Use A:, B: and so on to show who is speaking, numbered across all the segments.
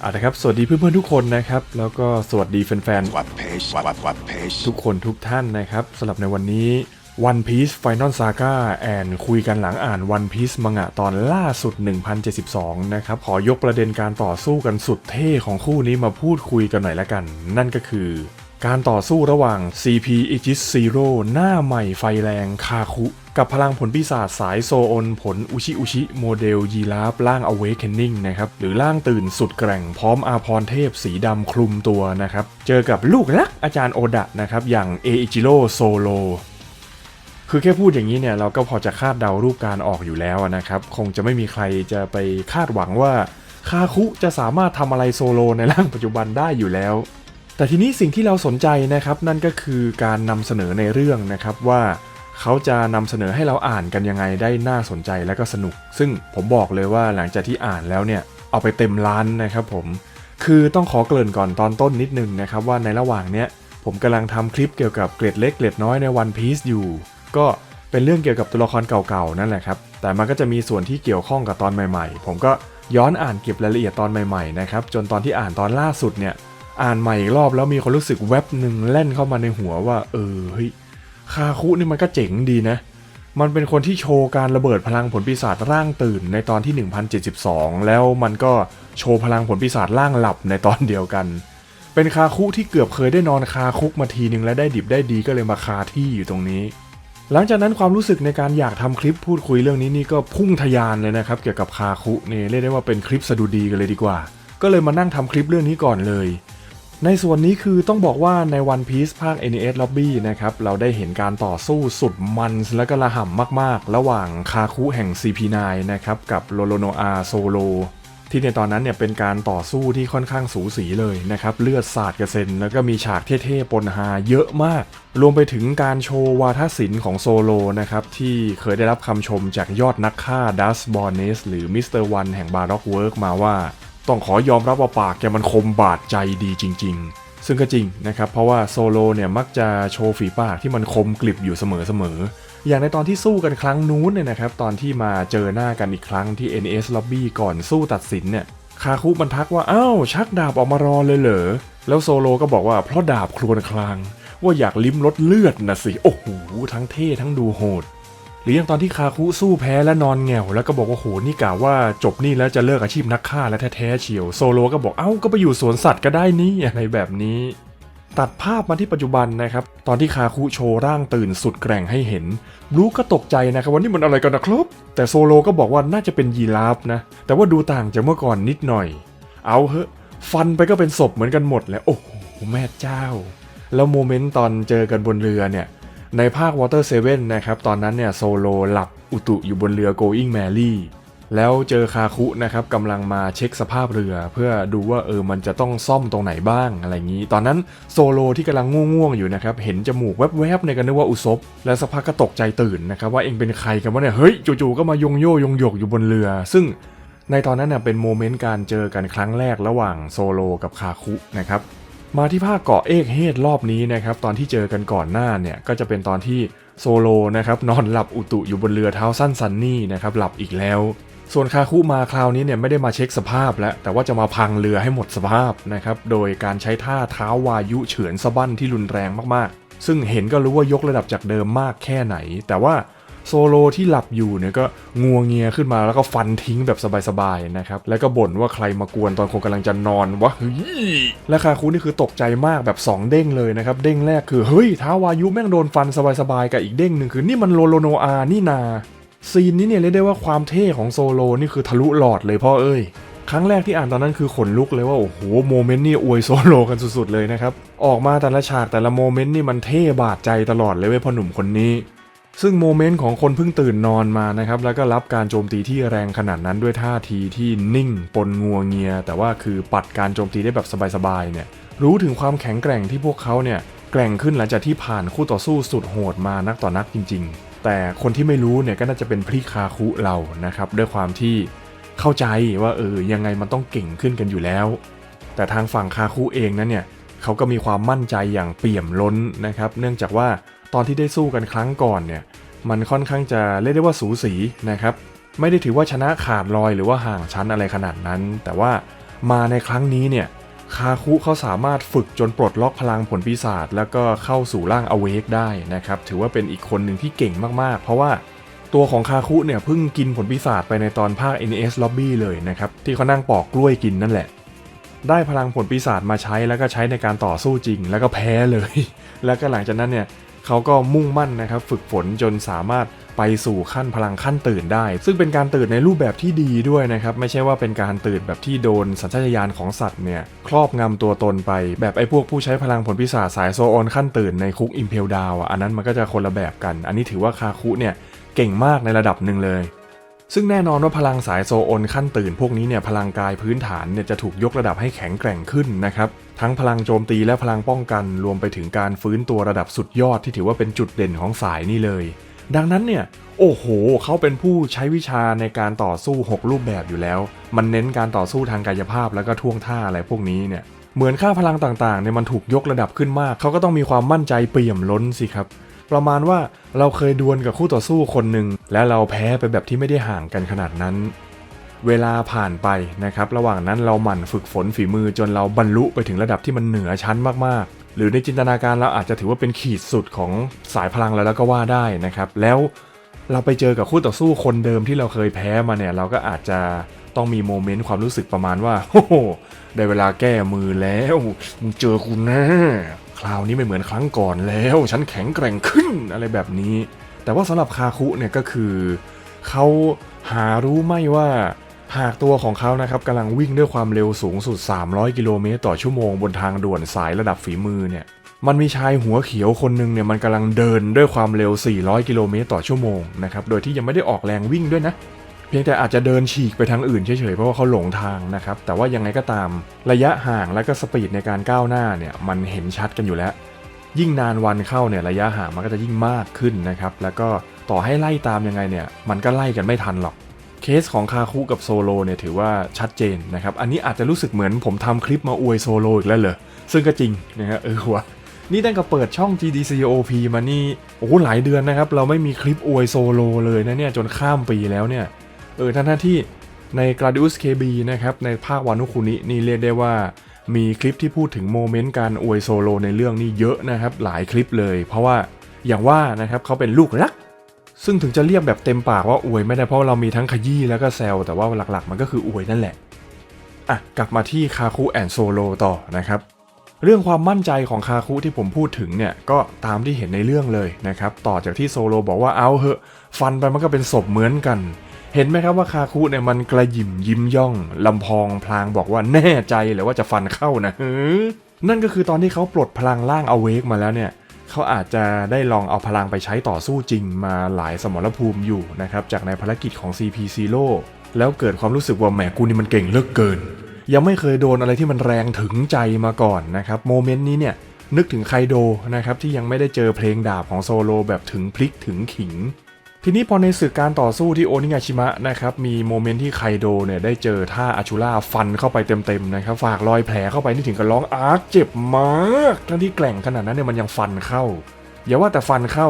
A: เอาละครับ สวัสดีเพื่อนๆทุกคนนะครับ แล้วก็สวัสดีแฟน
B: What page? What what what page?
A: ๆทุกคนทุกท่านนะครับสำหรับในวันนี้ One Piece Final Saga แอนคุยกันหลังอ่าน One Piece มังงะตอนล่าสุด 1072 นะครับ ขอยกประเด็นการต่อสู้กันสุดเท่ของคู่นี้มาพูดคุยกันหน่อยละกัน นั่นก็คือ การต่อสู้ระหว่าง CP i g i s Zero หน้าใหม่ไฟแรงคาคุ กับพลังผลปีศาจสายโซอนผลอุชิอุชิโมเดลยีราฟร่าง Awakening นะครับ หรือร่างตื่นสุดแกร่งพร้อมอาพรเทพสีดำคลุมตัวนะครับ เจอกับลูกรักอาจารย์โอดะนะครับ อย่างเออิจิโร่โซโลคือแค่พูดอย่างนี้เนี่ยเราก็พอจะคาดเดารูปการออกอยู่แล้วนะครับ คงจะไม่มีใครจะไปคาดหวังว่าคาคุจะสามารถทำอะไรโซโลในร่างปัจจุบันได้อยู่แล้ว แต่ทีนี้สิ่งที่เราสนใจนะครับนั่นก็คือการนำเสนอในเรื่องนะครับว่าเขาจะนำเสนอให้เราอ่านกันยังไงได้น่าสนใจและก็สนุก ซึ่งผมบอกเลยว่าหลังจากที่อ่านแล้วเนี่ยเอาไปเต็มล้านนะครับผมคือต้องขอเกริ่นก่อนตอนต้นนิดนึงนะครับว่าในระหว่างเนี้ยผมกำลังทำคลิปเกี่ยวกับเกร็ดเล็กเกร็ดน้อยใน One Piece อยู่ ก็เป็นเรื่องเกี่ยวกับตัวละครเก่าๆนั่นแหละครับแต่มันก็จะมีส่วนที่เกี่ยวข้องกับตอนใหม่ ๆ ผมก็ย้อนอ่านเก็บรายละเอียดตอนใหม่ๆนะครับจนตอนที่อ่านตอนล่าสุดเนี่ย อ่านใหม่อีกรอบแล้วมีความรู้สึกแวบหนึ่งแล่นเข้ามาในหัวว่า เออเฮ้ยคาคุนี่มันก็เจ๋งดีนะ มันเป็นคนที่โชว์การระเบิดพลังผลปีศาจร่างตื่นในตอนที่ 1072 แล้วมันก็โชว์พลังผลปีศาจร่างหลับในตอนเดียวกัน เป็นคาคุที่เกือบเคยได้นอนคาคุกมาทีนึงและได้ดิบได้ดีก็เลยมาคาที่อยู่ตรงนี้ หลังจากนั้นความรู้สึกในการอยากทำคลิปพูดคุยเรื่องนี้นี่ก็พุ่งทะยานเลยนะครับเกี่ยวกับคาคุนี่เรียกได้ว่าเป็นคลิปสะดุดีกันเลยดีกว่า ก็เลยมานั่งทำคลิปเรื่องนี้ก่อนเลย ในส่วนนี้คือต้องบอกว่าใน One Piece ภาค NES Lobby นะครับ เราได้เห็นการต่อสู้สุดมันและก็ระห่ำมากๆ ระหว่างคาคุแห่ง CP9 นะครับ กับโลโลโนอาโซโลที่ในตอนนั้นเนี่ยเป็นการต่อสู้ที่ค่อนข้างสูสีเลยนะครับ เลือดสาดกระเซ็น แล้วก็มีฉากเท่ๆปนฮาเยอะมาก รวมไปถึงการโชว์วาทศิลป์ของโซโลนะครับ ที่เคยได้รับคำชมจากยอดนักฆ่าดัสบอร์เนสหรือมิสเตอร์วันแห่งบาร็อกเวิร์กมาว่า ต้องขอยอมรับว่าปากแกมันคมบาดใจดีจริง ๆ ซึ่งก็จริงนะครับ เพราะว่าโซโลเนี่ยมักจะโชว์ฝีปากที่มันคมกลิบอยู่เสมอๆ อย่างในตอนที่สู้กันครั้งนู้นเนี่ยนะครับ ตอนที่มาเจอหน้ากันอีกครั้งที่ NS Lobby ก่อนสู้ตัดสินเนี่ย คาคุมันทักว่าอ้าวชักดาบออกมารอเลยเหรอ แล้วโซโลก็บอกว่าเพราะดาบครวญคลาง ว่าอยากลิ้มรสเลือดนะสิ โอ้โห ทั้งเท่ทั้งดูโหด หรืออย่างตอนที่คาคุสู้แพ้และนอนแงวแล้วก็บอกว่าโหนี่กะว่าจบนี่แล้วจะเลิกอาชีพนักฆ่าแล้วแท้ๆเชียวโซโลก็บอกเอ้าก็ไปอยู่สวนสัตว์ก็ได้นี่อะไรแบบนี้ ตัดภาพมาที่ปัจจุบันนะครับ ตอนที่คาคุโชว์ร่างตื่นสุดแกร่งให้เห็นบลูก็ตกใจนะครับว่านี่มันอะไรกันนะครับ แต่โซโลก็บอกว่าน่าจะเป็นยีราฟนะแต่ว่าดูต่างจากเมื่อก่อนนิดหน่อย เอาเหอะฟันไปก็เป็นศพเหมือนกันหมดแล้วโอ้โหแม่เจ้า แล้วโมเมนต์ตอนเจอกันบนเรือเนี่ย ในภาค Water 7นนะครับตอนนั้นเนี่ยโซโลหลับอุตุอยู่บนเรือ Going Merry แล้วเจอคาคุนะครับกำลังมาเช็คสภาพเรือ เพื่อดูว่าเออมันจะต้องซ่อมตรงไหนบ้างอะไรอย่างนี้ ตอนนั้นโซโลที่กำลังง่วงๆอยู่นะครับเห็นจมูกแวบๆในกันนึกว่าอุซบแล้วสักพักก็ตกใจตื่นนะครับว่าเองเป็นใครกันวะเนี่ยเฮ้ยจู่ๆก็มายงโยยงหยกอยู่บนเรือ ซึ่งในตอนนั้นเน่ยเป็นโมเมนต์การเจอกันครั้งแรกระหว่างโซโลกับคาคุนะครับ มาที่ภาคเกาะเอกเฮดรอบนี้นะครับตอนที่เจอกันก่อนหน้าเนี่ยก็จะเป็นตอนที่โซโลนะครับนอนหลับอุตุอยู่บนเรือเท้าสั้นซันนี่นะครับหลับอีกแล้ว ส่วนคาคุมาคราวนี้เนี่ยไม่ได้มาเช็คสภาพแล้วแต่ว่าจะมาพังเรือให้หมดสภาพนะครับโดยการใช้ท่าเท้าวายุเฉือนสะบั้นที่รุนแรงมากๆ ซึ่งเห็นก็รู้ว่ายกระดับจากเดิมมากแค่ไหน แต่ว่า โซโลที่หลับอยู่เนี่ยก็งัวเงียขึ้นมาแล้วก็ฟันทิ้งแบบสบายๆนะครับแล้วก็บ่นว่าใครมากวนตอนคนกำลังจะนอนวะเฮ้ยและคาคุนี่คือตกใจมากแบบ 2 เด้งเลยนะครับเด้งแรกคือเฮ้ยท้าวายุแม่งโดนฟันสบายๆกับอีกเด้งหนึ่งคือนี่มันโลโลโนอานี่นาซีนนี้เนี่ยเรียกได้ว่าความเท่ของโซโลนี่คือทะลุหลอดเลยพ่อเอ้ยครั้งแรกที่อ่านตอนนั้นคือขนลุกเลยว่าโอ้โหโมเมนต์นี่อวยโซโลกันสุดๆเลยนะครับ ออกมาแต่ละฉากแต่ละโมเมนต์นี่มันเท่บาดใจตลอดเลยเว้ยพ่อหนุ่มคนนี้ ซึ่งโมเมนต์ของคนเพิ่งตื่นนอนมานะครับ แล้วก็รับการโจมตีที่แรงขนาดนั้นด้วยท่าทีที่นิ่งปนงัวเงีย แต่ว่าคือปัดการโจมตีได้แบบสบายๆเนี่ย รู้ถึงความแข็งแกร่งที่พวกเขาเนี่ยแกร่งขึ้นหลังจากที่ผ่านคู่ต่อสู้สุดโหดมานักต่อนักจริง ๆ แต่คนที่ไม่รู้เนี่ยก็น่าจะเป็นพริคาคุเรานะครับ ด้วยความที่เข้าใจว่าเออยังไงมันต้องเก่งขึ้นกันอยู่แล้ว แต่ทางฝั่งคาคุเองนั้นเนี่ยเขาก็มีความมั่นใจอย่างเปี่ยมล้นนะครับ เนื่องจากว่า ตอนที่ได้สู้กันครั้งก่อนเนี่ยมันค่อนข้างจะเรียกได้ว่าสูสีนะครับไม่ได้ถือว่าชนะขาดลอยหรือว่าห่างชั้นอะไรขนาดนั้น แต่ว่ามาในครั้งนี้เนี่ยคาคุเขาสามารถฝึกจนปลดล็อกพลังผลปีศาจแล้วก็เข้าสู่ร่างอเวกได้นะครับถือว่าเป็นอีกคนหนึ่งที่เก่งมากๆ เพราะว่าตัวของคาคุเนี่ยเพิ่งกินผลปีศาจไปในตอนภาค NES Lobby เลยนะครับที่เขานั่งปอกกล้วยกินนั่นแหละ ได้พลังผลปีศาจมาใช้แล้วก็ใช้ในการต่อสู้จริง แล้วก็แพ้เลย แล้วก็หลังจากนั้นเนี่ย เขาก็มุ่งมั่นนะครับฝึกฝนจนสามารถไปสู่ขั้นพลังขั้นตื่นได้ ซึ่งเป็นการตื่นในรูปแบบที่ดีด้วยนะครับ ไม่ใช่ว่าเป็นการตื่นแบบที่โดนสัญชาตญาณของสัตว์เนี่ย ครอบงำตัวตนไป แบบไอ้พวกผู้ใช้พลังผลพิศาสายโซออนขั้นตื่นในคุกอิมเพลดาวอะอันนั้นมันก็จะคนละแบบกัน อันนี้ถือว่าคาคุเนี่ยเก่งมากในระดับหนึ่งเลย ซึ่งแน่นอนว่าพลังสายโซโอนขั้นตื่นพวกนี้เนี่ยพลังกายพื้นฐานเนี่ยจะถูกยกระดับให้แข็งแกร่งขึ้นนะครับทั้งพลังโจมตีและพลังป้องกันรวมไปถึงการฟื้นตัวระดับสุดยอดที่ถือว่าเป็นจุดเด่นของสายนี่เลย ดังนั้นเนี่ยโอ้โห เขาเป็นผู้ใช้วิชาในการต่อสู้ 6 รูปแบบอยู่แล้ว มันเน้นการต่อสู้ทางกายภาพแล้วก็ท่วงท่าอะไรพวกนี้เนี่ยเหมือนค่าพลังต่างๆเนี่ยมันถูกยกระดับขึ้นมาก เขาก็ต้องมีความมั่นใจเปี่ยมล้นสิครับ ประมาณว่าเราเคยดวลกับคู่ต่อสู้คนหนึ่งและเราแพ้ไปแบบที่ไม่ได้ห่างกันขนาดนั้น เวลาผ่านไปนะครับ ระหว่างนั้นเราหมั่นฝึกฝนฝีมือจนเราบรรลุไปถึงระดับที่มันเหนือชั้นมากๆ หรือในจินตนาการเราอาจจะถือว่าเป็นขีดสุดของสายพลังแล้วก็ว่าได้นะครับ แล้วเราไปเจอกับคู่ต่อสู้คนเดิมที่เราเคยแพ้มาเนี่ย เราก็อาจจะต้องมีโมเมนต์ความรู้สึกประมาณว่าโอ้โหได้เวลาแก้มือแล้วมึงเจอกูแน่ คราวนี้ไม่เหมือนครั้งก่อนแล้ว ฉันแข็งแกร่งขึ้นอะไรแบบนี้ แต่ว่าสำหรับคาคุเนี่ยก็คือเขาหารู้ไม่ว่าหากตัวของเขานะครับกำลังวิ่งด้วยความเร็วสูงสุด 300 กิโลเมตรต่อชั่วโมงบนทางด่วนสายระดับฝีมือเนี่ย มันมีชายหัวเขียวคนหนึ่งเนี่ยมันกำลังเดินด้วยความเร็ว 400 กิโลเมตรต่อชั่วโมงนะครับ โดยที่ยังไม่ได้ออกแรงวิ่งด้วยนะ เพียงแต่อาจจะเดินฉีกไปทางอื่นเฉยๆ เพราะว่าเขาหลงทางนะครับ แต่ว่ายังไงก็ตามระยะห่างและก็สปีดในการก้าวหน้าเนี่ยมันเห็นชัดกันอยู่แล้ว ยิ่งนานวันเข้าเนี่ยระยะห่างมันก็จะยิ่งมากขึ้นนะครับ แล้วก็ต่อให้ไล่ตามยังไงเนี่ยมันก็ไล่กันไม่ทันหรอก เคสของคาคุกับโซโลเนี่ยถือว่าชัดเจนนะครับ อันนี้อาจจะรู้สึกเหมือนผมทำคลิปมาอวยโซโลอีกแล้วเหรอ ซึ่งก็จริงนะฮะเออวะนี่ตั้งแต่เปิดช่อง GDCOP มานี่โอ้โหหลายเดือนนะครับ เราไม่มีคลิปอวยโซโลเลยนะเนี่ยจนข้ามปีแล้วเนี่ย เออทั้งๆที่ใน Gladius KB นะครับ ในภาควานุคุนินี่เรียกได้ว่ามีคลิปที่พูดถึงโมเมนต์การอวยโซโลในเรื่องนี้เยอะนะครับ หลายคลิปเลย เพราะว่าอย่างว่านะครับเขาเป็นลูกรัก ซึ่งถึงจะเรียกแบบเต็มปากว่าอวยไม่ได้เพราะเรามีทั้งขยี้แล้วก็แซวแต่ว่าหลักๆ มันก็คืออวยนั่นแหละอะกลับมาที่คาคุแอนโซโลต่อนะครับเรื่องความมั่นใจของคาคุที่ผมพูดถึงเนี่ยก็ตามที่เห็นในเรื่องเลยนะครับ ต่อจากที่โซโลบอกว่าเอาเหอะ ฟันไปมันก็เป็นศพเหมือนกัน เห็นไหมครับว่าคาคุเนี่ยมันกระหยิมยิ้มย่องลำพองพลางบอกว่าแน่ใจเลยว่าจะฟันเข้านะนั่นก็คือตอนที่เขาปลดพลังร่างอเวกมาแล้วเนี่ยเขาอาจจะได้ลองเอาพลังไปใช้ต่อสู้จริงมาหลายสมรภูมิอยู่นะครับจากในภารกิจของ CP Zero แล้วเกิดความรู้สึกว่าแหมกูนี่มันเก่งเลือกเกิน ยังไม่เคยโดนอะไรที่มันแรงถึงใจมาก่อนนะครับโมเมนต์นี้เนี่ยนึกถึงไคโดนะครับที่ยังไม่ได้เจอเพลงดาบของโซโลแบบถึงพลิกถึงขิง ทีนี้พอในศึกการต่อสู้ที่โอนิงาชิมะนะครับมีโมเมนต์ที่ไคโดเนี่ยได้เจอท่าอาชูล่าฟันเข้าไปเต็มๆนะครับฝากรอยแผลเข้าไปนี่ถึงกับร้องอาร์เจ็บมากทั้งที่แกล่งขนาดนั้นเนี่ยมันยังฟันเข้าอย่าว่าแต่ฟันเข้า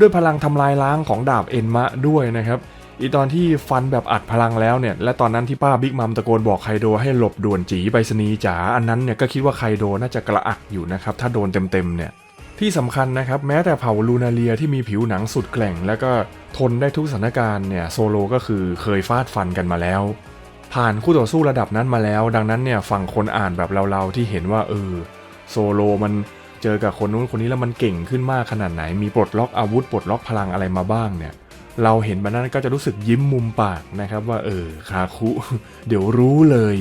A: ด้วยพลังทำลายล้างของดาบเอ็นมะด้วยนะครับอีตอนที่ฟันแบบอัดพลังแล้วเนี่ย และตอนนั้นที่ป้าบิ๊กมัมตะโกนบอกไคโดให้หลบด่วนจีไปสนีจ๋าอันนั้นเนี่ยก็คิดว่าไคโดน่าจะกระอักอยู่นะครับถ้าโดนเต็มๆเนี่ย ที่สำคัญนะครับ แม้แต่เผ่าลูนาเลียที่มีผิวหนังสุดแกร่ง แล้วก็ทนได้ทุกสถานการณ์เนี่ยโซโลก็คือเคยฟาดฟันกันมาแล้ว ผ่านคู่ต่อสู้ระดับนั้นมาแล้ว ดังนั้นเนี่ยฝั่งคนอ่านแบบเราๆที่เห็นว่าเออโซโลมันเจอกับคนนู้นคนนี้แล้วมันเก่งขึ้นมากขนาดไหน มีปลดล็อกอาวุธปลดล็อกพลังอะไรมาบ้างเนี่ยเราเห็นแบบนั้นก็จะรู้สึกยิ้มมุมปากนะครับว่าเออคาคุ เดี๋ยวรู้เลย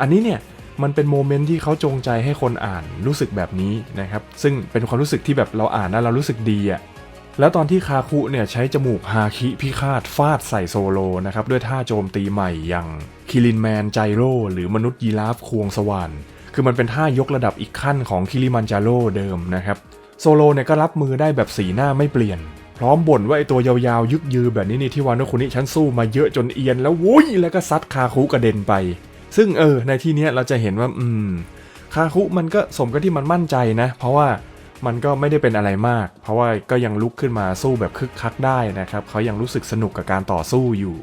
A: อันนี้เนี่ย มันเป็นโมเมนต์ที่เขาจงใจให้คนอ่านรู้สึกแบบนี้นะครับ ซึ่งเป็นความรู้สึกที่แบบเราอ่านแล้วเรารู้สึกดีอะแล้วตอนที่คาคุเนี่ยใช้จมูกฮาคิพิฆาตฟาดใส่โซโลนะครับด้วยท่าโจมตีใหม่อย่างคิรินแมนไจโร่หรือมนุษย์ยีราฟควงสวรรค์คือมันเป็นท่ายกระดับอีกขั้นของคิริมันจาโร่เดิมนะครับโซโลเนี่ยก็รับมือได้แบบสีหน้าไม่เปลี่ยน พร้อมบ่นว่าไอตัวยาวๆ ยึกยือแบบนี้นี่ที่วานโนคุนิฉันสู้มาเยอะจนเอียนแล้ววุ้ยแล้วก็ซัดคาคุกระเด็นไป ซึ่งเออในที่นี้เราจะเห็นว่าอืมคาคุมันก็สมกับที่มันมั่นใจนะ เพราะว่ามันก็ไม่ได้เป็นอะไรมาก เพราะว่าก็ยังลุกขึ้นมาสู้แบบคึกคักได้นะครับเขายังรู้สึกสนุกกับการต่อสู้อยู่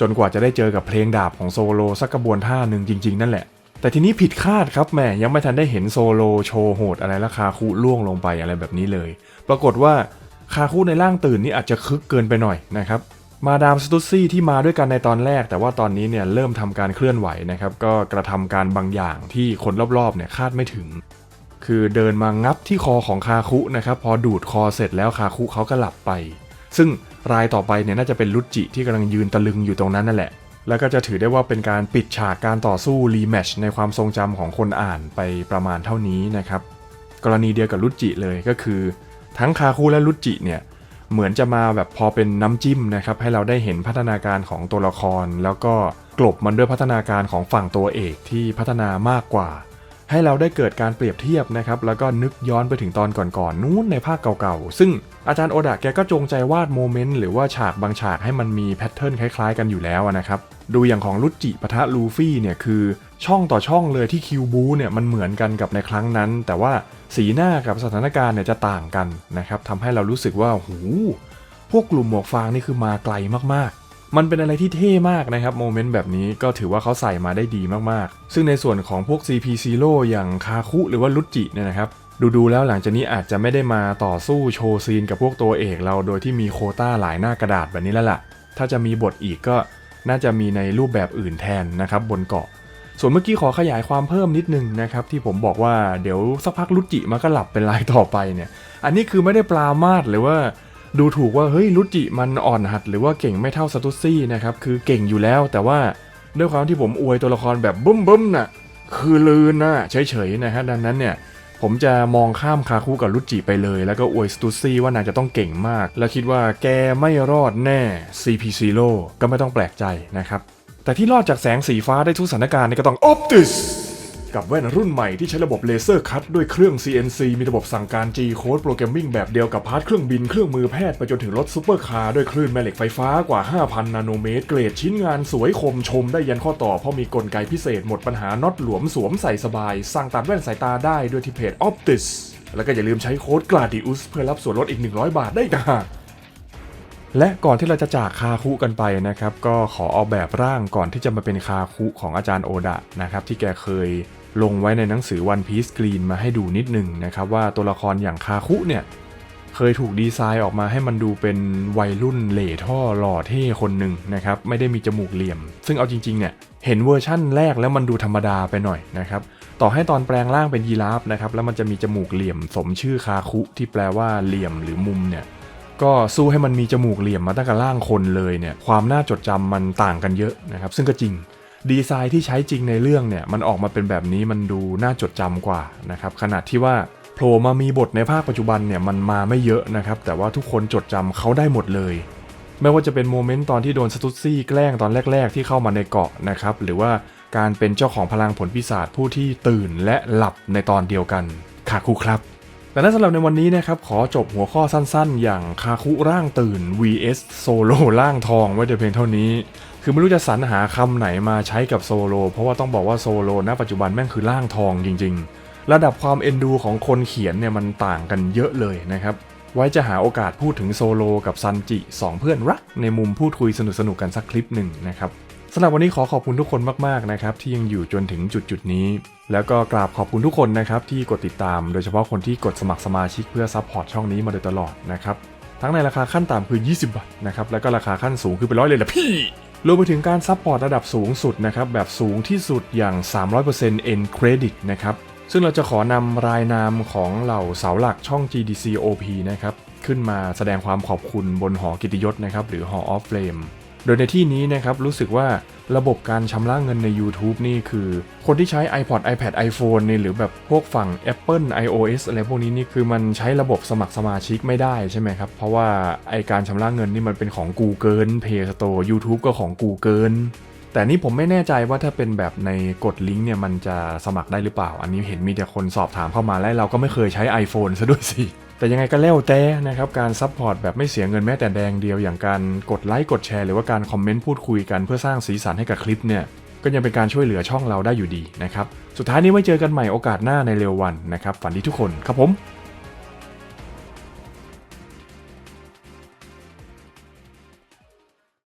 A: จนกว่าจะได้เจอกับเพลงดาบของโซโลสักกระบวนท่าหนึ่งจริง ๆ นั่นแหละ แต่ทีนี้ผิดคาดครับแหมยังไม่ทันได้เห็นโซโลโชว์โหดอะไรล้วคาคุล่วงลงไปอะไรแบบนี้เลย ปรากฏว่าคาคุในร่างตื่นนี่อาจจะคึกเกินไปหน่อยนะครับ มาดามสตูซี่ที่มาด้วยกันในตอนแรก แต่ว่าตอนนี้เนี่ยเริ่มทำการเคลื่อนไหวนะครับ ก็กระทำการบางอย่างที่คนรอบๆเนี่ยคาดไม่ถึง คือเดินมางับที่คอของคาคุนะครับ พอดูดคอเสร็จแล้วคาคุเขาก็หลับไป ซึ่งรายต่อไปเนี่ยน่าจะเป็นรุจิที่กำลังยืนตะลึงอยู่ตรงนั้นนั่นแหละ แล้วก็จะถือได้ว่าเป็นการปิดฉากการต่อสู้รีแมชในความทรงจำของคนอ่านไปประมาณเท่านี้นะครับ กรณีเดียวกับรุจิเลยก็คือ ทั้งคาคุและรุจิเนี่ย เหมือนจะมาแบบพอเป็นน้ำจิ้มนะครับให้เราได้เห็นพัฒนาการของตัวละคร แล้วก็กลบมันด้วยพัฒนาการของฝั่งตัวเอกที่พัฒนามากกว่า ให้เราได้เกิดการเปรียบเทียบนะครับแล้วก็นึกย้อนไปถึงตอนก่อนๆนนู้นในภาคเก่าๆ ซึ่งอาจารย์โอดะแกก็จงใจวาดโมเมนต์หรือว่าฉากบางฉากให้มันมีแพทเทิร์นคล้ายๆกันอยู่แล้วนะครับ ดูอย่างของรุจิปะทะลูฟี่เนี่ยคือช่องต่อช่องเลยที่คิวบูเนี่ยมันเหมือนกันกับในครั้งนั้น แต่ว่าสีหน้ากับสถานการณ์เนี่ยจะต่างกันนะครับทำให้เรารู้สึกว่าหูพวกกลุ่มหมวกฟางนี่คือมาไกลมากๆ มันเป็นอะไรที่เท่มากนะครับโมเมนต์แบบนี้ก็ถือว่าเขาใส่มาได้ดีมากๆ ซึ่งในส่วนของพวก CP Zero อย่างคาคุหรือว่ารุจิเนี่ยนะครับดูๆแล้วหลังจากนี้อาจจะไม่ได้มาต่อสู้โชว์ซีนกับพวกตัวเอกเราโดยที่มีโคต้าหลายหน้ากระดาษแบบนี้แล้วล่ะ ถ้าจะมีบทอีกก็น่าจะมีในรูปแบบอื่นแทนนะครับบนเกาะ ส่วนเมื่อกี้ขอขยายความเพิ่มนิดนึงนะครับที่ผมบอกว่าเดี๋ยวสักพักรุจิมันก็หลับเป็นรายต่อไปเนี่ย อันนี้คือไม่ได้ปลามาดหรือว่า ดูถูกว่าเฮ้ยรุจิมันอ่อนหัดหรือว่าเก่งไม่เท่าสตุซี่นะครับคือเก่งอยู่แล้ว แต่ว่าด้วยความที่ผมอวยตัวละครแบบบึ้มบึ้มๆน่ะคือลืนน่ะเฉยๆนะฮะดังนั้นเนี่ยผมจะมองข้ามคาคุกับรุจิไปเลย แล้วก็อวยสตูซี่ว่านางจะต้องเก่งมาก แล้วคิดว่าแกไม่รอดแน่ CP0 ก็ไม่ต้องแปลกใจนะครับแต่ที่รอดจากแสงสีฟ้าได้ทุกสถานการณ์นี่ก็ต้อง Optus กับแว่นรุ่นใหม่ที่ใช้ระบบเลเซอร์คัตด้วยเครื่อง CNC มีระบบสั่งการ G Code โปรแกรมมิ่งแบบเดียวกับพาร์ทเครื่องบินเครื่องมือแพทย์ไปจนถึงรถซูเปอร์คาร์ด้วยคลื่นแม่เหล็กไฟฟ้ากว่า 5,000 นาโนเมตร เกรดชิ้นงานสวยคมชมได้ยันข้อต่อ เพราะมีกลไกพิเศษหมดปัญหาน็อตหลวมสวมใส่สบายสั่งตัดแว่นสายตาได้ด้วยที่เพจ Optus แล้วก็อย่าลืมใช้โค้ด Gladius เพื่อรับส่วนลดอีก 100 บาทได้อีกต่างหาก และก่อนที่เราจะจากคาคุกันไปนะครับ ก็ขอเอาแบบร่างก่อนที่จะมาเป็นคาคุของอาจารย์โอดะนะครับ ที่แกเคยลงไว้ในหนังสือ One Piece Green มาให้ดูนิดหนึ่งนะครับ ว่าตัวละครอย่างคาคุเนี่ยเคยถูกดีไซน์ออกมาให้มันดูเป็นวัยรุ่นเหล่ท่อหล่อเท่คนหนึ่งนะครับ ไม่ได้มีจมูกเหลี่ยม ซึ่งเอาจริงๆเนี่ยเห็นเวอร์ชั่นแรกแล้วมันดูธรรมดาไปหน่อยนะครับ ต่อให้ตอนแปลงร่างเป็นยีราฟนะครับแล้วมันจะมีจมูกเหลี่ยมสมชื่อคาคุที่แปลว่าเหลี่ยมหรือมุมเนี่ย ก็สู้ให้มันมีจมูกเหลี่ยมมาตั้งแต่ร่างคนเลยเนี่ยความน่าจดจำมันต่างกันเยอะนะครับซึ่งก็จริงดีไซน์ที่ใช้จริงในเรื่องเนี่ยมันออกมาเป็นแบบนี้มันดูน่าจดจำกว่านะครับขนาดที่ว่าโผล่มามีบทในภาคปัจจุบันเนี่ยมันมาไม่เยอะนะครับแต่ว่าทุกคนจดจำเขาได้หมดเลยไม่ว่าจะเป็นโมเมนต์ตอนที่โดนสตุซี่แกล้งตอนแรก ๆ ที่เข้ามาในเกาะนะครับหรือว่าการเป็นเจ้าของพลังผลปีศาจผู้ที่ตื่นและหลับในตอนเดียวกันคาคุครับ แต่นั้นสำหรับในวันนี้นะครับ ขอจบหัวข้อสั้นๆ อย่างคาคุร่างตื่น vs โซโลร่างทองไว้แต่เพียงเท่านี้ คือไม่รู้จะสรรหาคำไหนมาใช้กับโซโล เพราะว่าต้องบอกว่าโซโลณปัจจุบันแม่งคือร่างทองจริง ๆ ระดับความเอ็นดูของคนเขียนเนี่ยมันต่างกันเยอะเลยนะครับไว้จะหาโอกาสพูดถึงโซโลกับซันจิสองเพื่อนรักในมุมพูดคุยสนุกๆกันสักคลิปหนึ่งนะครับ สำหรับวันนี้ขอขอบคุณทุกคนมากๆนะครับที่ยังอยู่จนถึงจุดจุดๆนี้ แล้วก็กราบขอบคุณทุกคนนะครับที่กดติดตาม โดยเฉพาะคนที่กดสมัครสมาชิกเพื่อซัพพอร์ตช่องนี้มาโดยตลอดนะครับทั้งในราคาขั้นต่ำคือ 20 บาทนะครับแล้วก็ราคาขั้นสูงคือเป็นร้อยเลยละพี่รวมไปถึงการซัพพอร์ตระดับสูงสุดนะครับแบบสูงที่สุดอย่าง 300% End Credit นะครับซึ่งเราจะขอนำรายนามของเหล่าเสาหลักช่อง GDC OP นะครับขึ้นมาแสดงความขอบคุณบนหอกิตยศนะครับหรือ Hall of Flame โดยในที่นี้นะครับรู้สึกว่าระบบการชำระเงินใน YouTube นี่คือ คนที่ใช้ iPod iPad iPhone นี่หรือแบบพวกฝั่ง Apple iOS อะไรพวกนี้นี่คือมันใช้ระบบสมัครสมาชิกไม่ได้ใช่ไหมครับ เพราะว่าไอการชำระเงินนี่มันเป็นของ Google Play Store YouTube ก็ของ Google แต่นี่ผมไม่แน่ใจว่าถ้าเป็นแบบในกดลิงก์เนี่ยมันจะสมัครได้หรือเปล่า อันนี้เห็นมีแต่คนสอบถามเข้ามาและเราก็ไม่เคยใช้ iPhone ซะด้วยสิ แต่ยังไงก็แล้วแต่นะครับการซัพพอร์ตแบบไม่เสียเงินแม้แต่แดงเดียวอย่างการกดไลค์กดแชร์หรือว่าการคอมเมนต์พูดคุยกันเพื่อสร้างสีสันให้กับคลิปเนี่ยก็ยังเป็นการช่วยเหลือช่องเราได้อยู่ดีนะครับ สุดท้ายนี้ไว้เจอกันใหม่โอกาสหน้าในเร็ววันนะครับ ฝันดีทุกคนครับผม